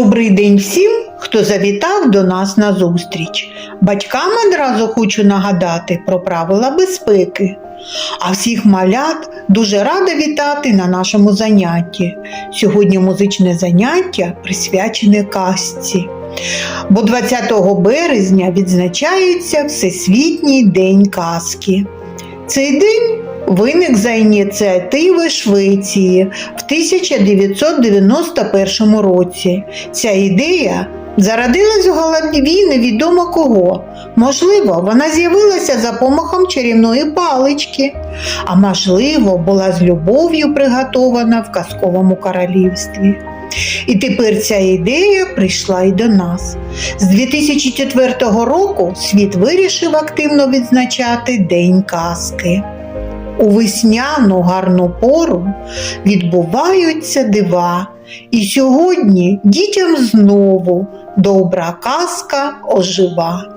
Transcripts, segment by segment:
Добрий день всім, хто завітав до нас на зустріч. Батькам одразу хочу нагадати про правила безпеки. А всіх малят дуже рада вітати на нашому занятті. Сьогодні музичне заняття присвячене казці. Бо 20 березня відзначається Всесвітній день казки. Цей день виник за ініціативи Швеції в 1991 році. Ця ідея зародилась у голові невідомо кого. Можливо, вона з'явилася за помахом чарівної палички, а можливо, була з любов'ю приготована в казковому королівстві. І тепер ця ідея прийшла і до нас. З 2004 року світ вирішив активно відзначати День казки. У весняну гарну пору відбуваються дива, і сьогодні дітям знову добра казка ожива.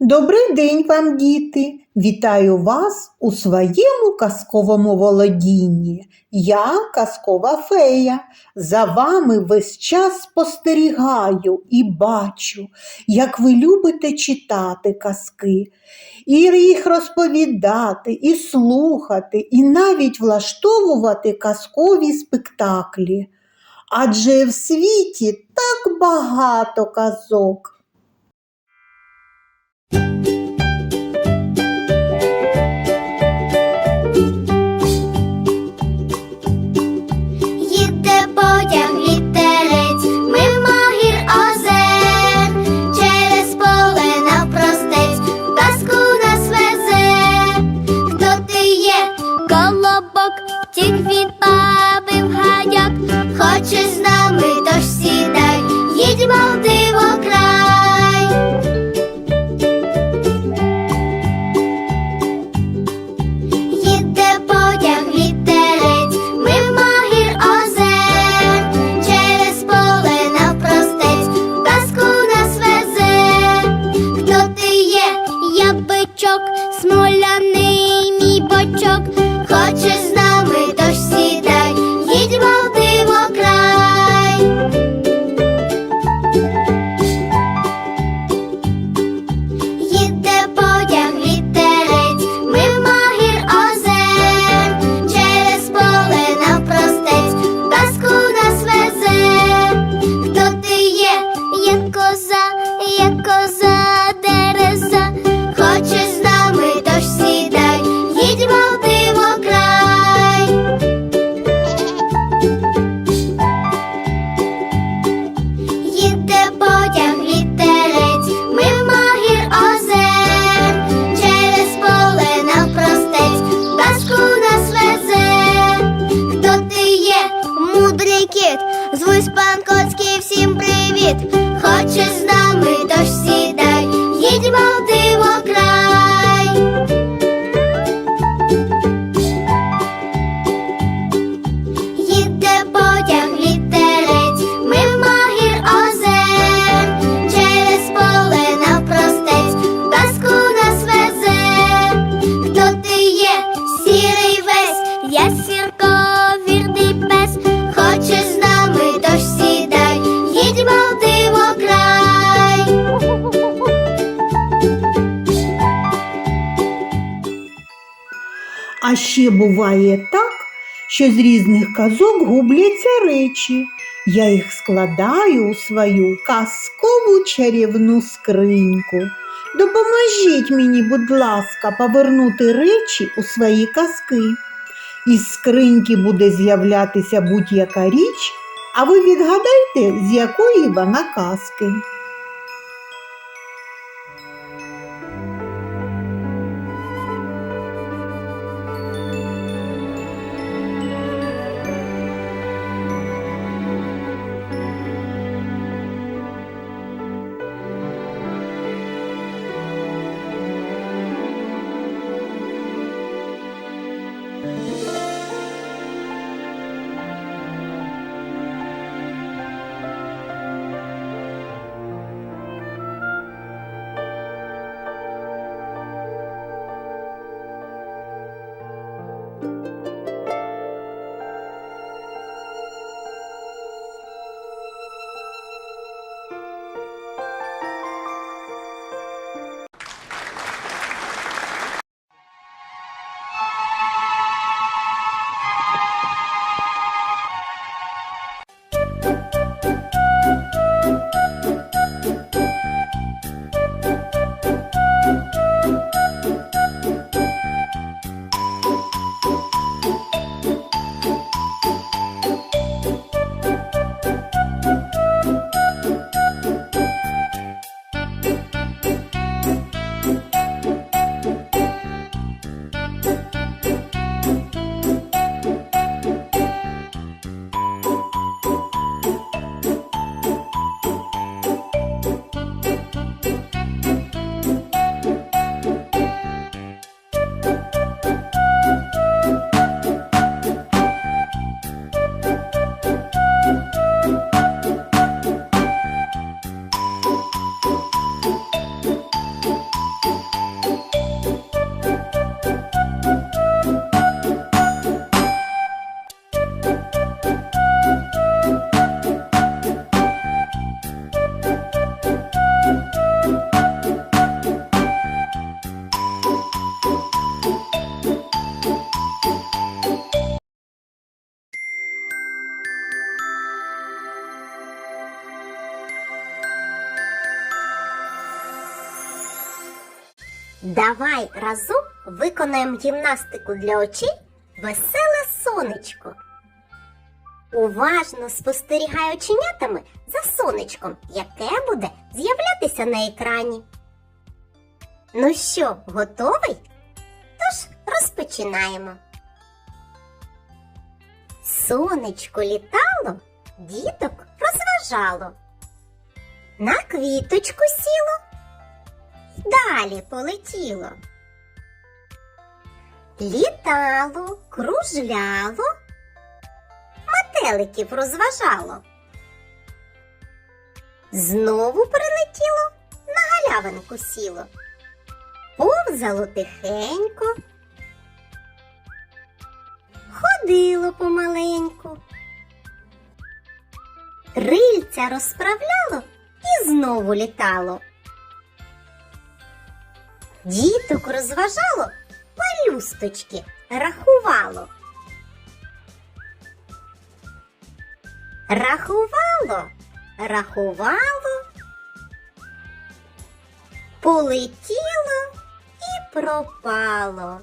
Добрий день вам, діти! Вітаю вас у своєму казковому володінні. Я казкова фея. За вами весь час спостерігаю і бачу, як ви любите читати казки, і їх розповідати, і слухати, і навіть влаштовувати казкові спектаклі. Адже в світі так багато казок. Колобок, тік від баби в гаяк, хочеш з нами, тож ще буває так, що з різних казок губляться речі. Я їх складаю у свою казкову чарівну скриньку. Допоможіть мені, будь ласка, повернути речі у свої казки. Із скриньки буде з'являтися будь-яка річ, а ви відгадайте, з якої вона казки. Разом виконаємо гімнастику для очей Веселе сонечко. Уважно спостерігай оченятами за сонечком, яке буде з'являтися на екрані. Ну що, готовий? Тож розпочинаємо. Сонечко літало, діток розважало. На квіточку сіло, далі полетіло. Літало, кружляло, метеликів розважало. Знову прилетіло, на галявинку сіло. Повзало тихенько, ходило помаленьку. Крильця розправляло і знову літало. Діток розважало, пелюсточки рахувало. Рахувало, рахувало, полетіло і пропало.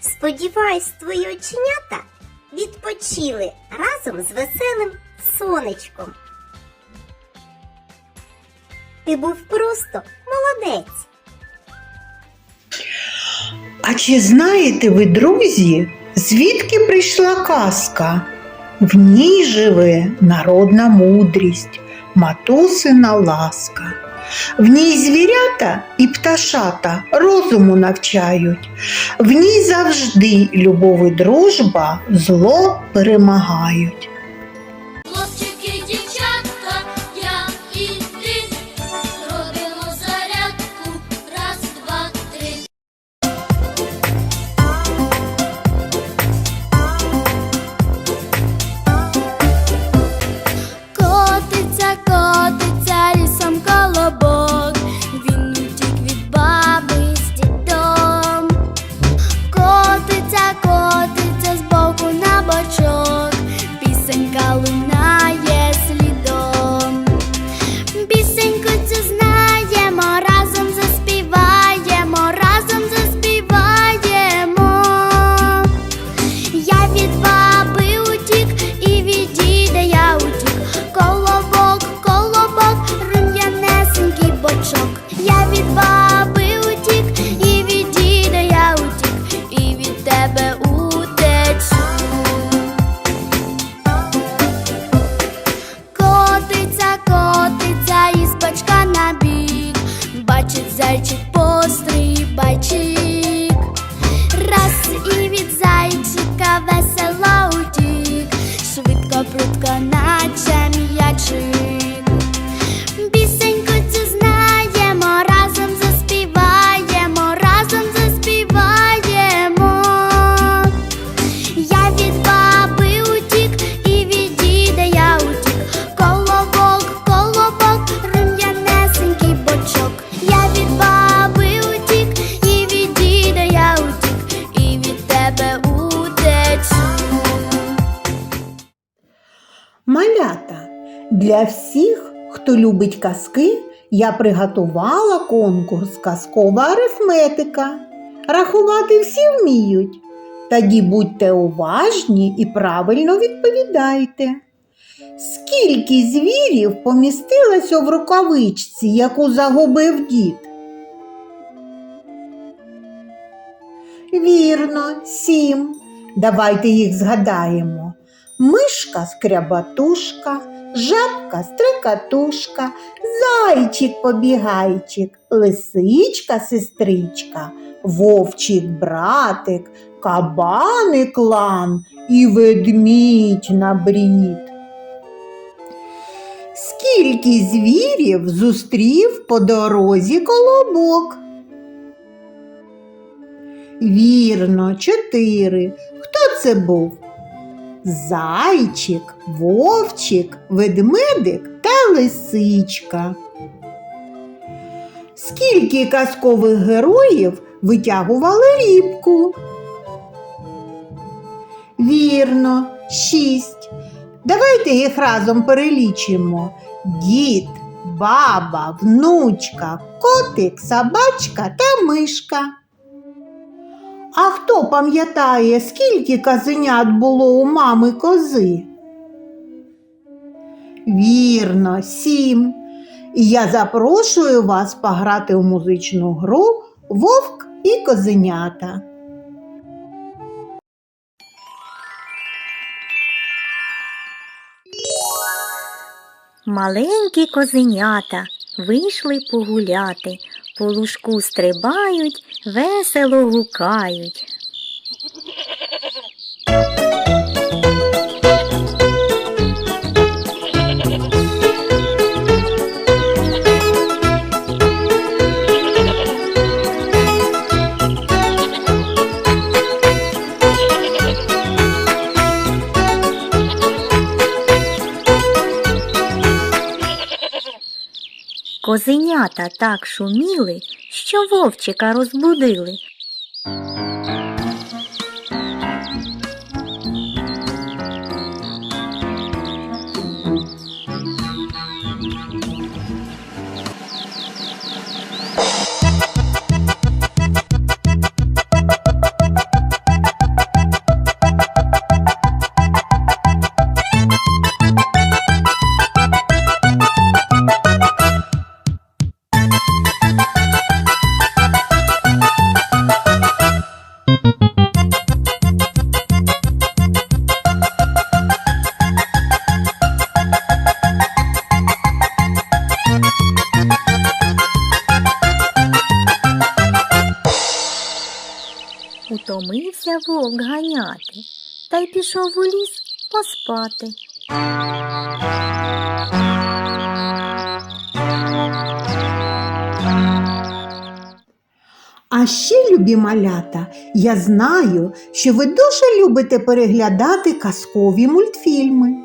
Сподіваюсь, твої оченята відпочили разом з веселим сонечком. Ти був просто молодець. А чи знаєте ви, друзі, звідки прийшла казка? В ній живе народна мудрість, матусина ласка. В ній звірята і пташата розуму навчають. В ній завжди любов і дружба зло перемагають. Швидко наче м'ячик. Любить казки, я приготувала конкурс Казкова арифметика. Рахувати всі вміють. Тоді будьте уважні і правильно відповідайте. Скільки звірів помістилося в рукавичці, яку загубив дід? Вірно, сім. Давайте їх згадаємо. Мишка скрябатушка, жабка стрикатушка, зайчик побігайчик, лисичка сестричка, вовчик братик, кабаник лан і ведмідь на брід. Скільки звірів зустрів по дорозі колобок? Вірно, чотири. Хто це був? Зайчик, вовчик, ведмедик та лисичка. Скільки казкових героїв витягували рібку? Вірно, шість. Давайте їх разом перелічимо. Дід, баба, внучка, котик, собачка та мишка. А хто пам'ятає, скільки козенят було у мами кози? Вірно, сім. І я запрошую вас пограти у музичну гру Вовк і козенята. Маленькі козенята вийшли погуляти, по лужку стрибають, весело гукають. Козенята так шуміли, що вовчика розбудили. Утомився вовк ганяти, та й пішов у ліс поспати. А ще, любі малята, я знаю, що ви дуже любите переглядати казкові мультфільми.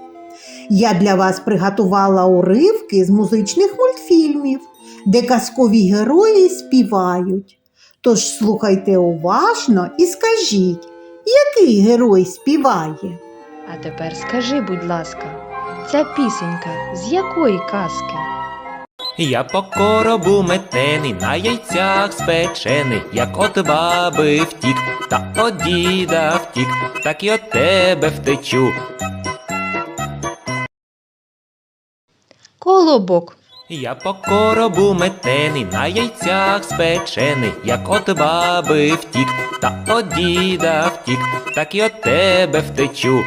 Я для вас приготувала уривки з музичних мультфільмів, де казкові герої співають. Тож слухайте уважно і скажіть, який герой співає? А тепер скажи, будь ласка, ця пісенька з якої казки? Я по коробу метений, на яйцях спечений, як от баби втік, та от діда втік, так і от тебе втечу. Колобок. Я по коробу метений, на яйцях спечений, як от баби втік, та от діда втік, так і от тебе втечу.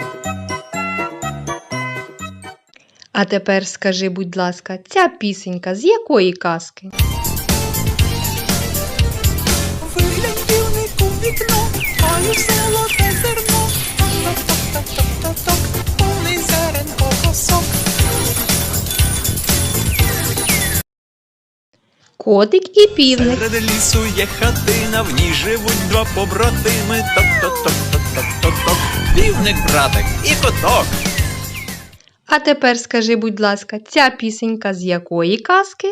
А тепер скажи, будь ласка, ця пісенька з якої казки? Виглянь у вікно, маю золоте зерно. Ток-ток-ток-ток-ток, повний зерен колосок. Котик і півник. Серед лісу є хатина, в ній живуть два побратими. Ток-ток-ток-ток-ток-ток. Півник, братик і коток. А тепер скажи, будь ласка, ця пісенька з якої казки?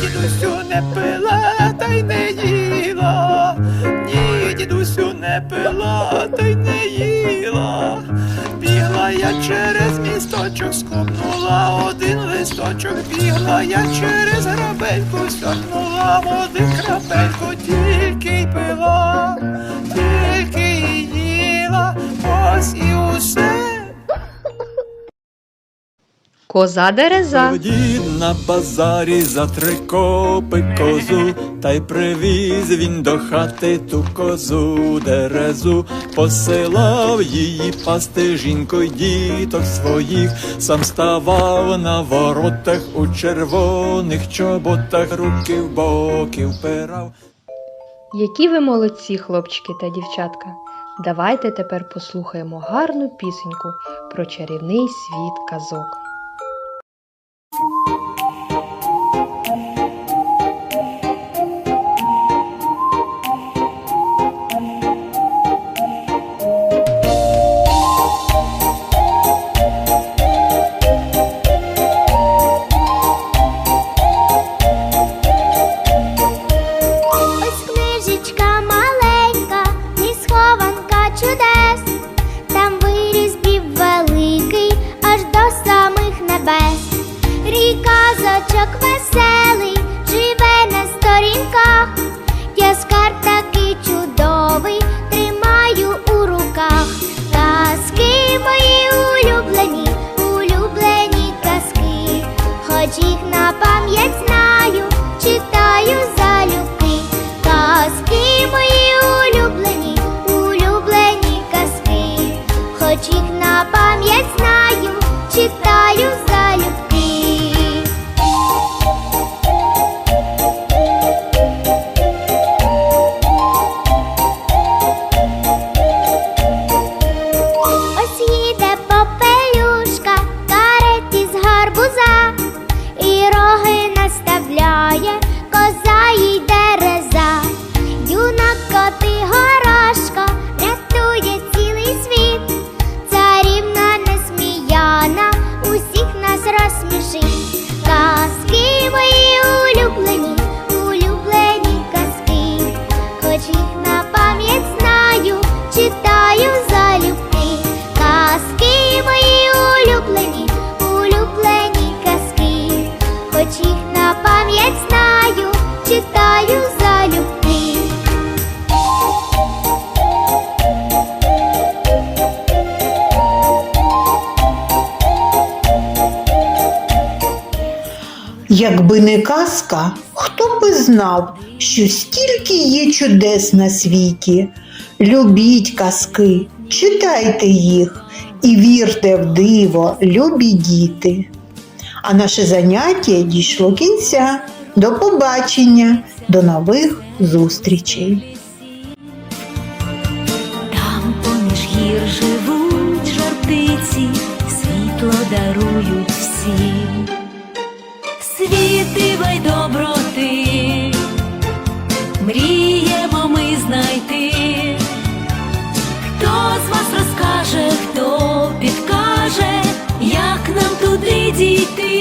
Дідусю не пила, та й не їла. Ні, дідусю не пила, та й не їла. Я через місточок, скопнула один листочок, бігла я через грабельку, сьорнула один крапельку, тільки й пила, тільки й їла, ось і усе. Коза дереза. Дід на базарі за три копи козу, та й привіз він до хати ту козу дерезу, посилав її пасти жінко й діток своїх, сам ставав на воротах у червоних чоботах, руки в боки впирав. Які ви молодці, хлопчики та дівчатка. Давайте тепер послухаємо гарну пісеньку про чарівний світ казок. Казка, хто би знав, що стільки є чудес на світі. Любіть казки, читайте їх і вірте в диво, любі діти. А наше заняття дійшло кінця. До побачення, до нових зустрічей. Там поміж гір живуть жартиці, світло дарують всім позитива доброти, мріємо ми знайти, хто з вас розкаже, хто підкаже, як нам туди дійти.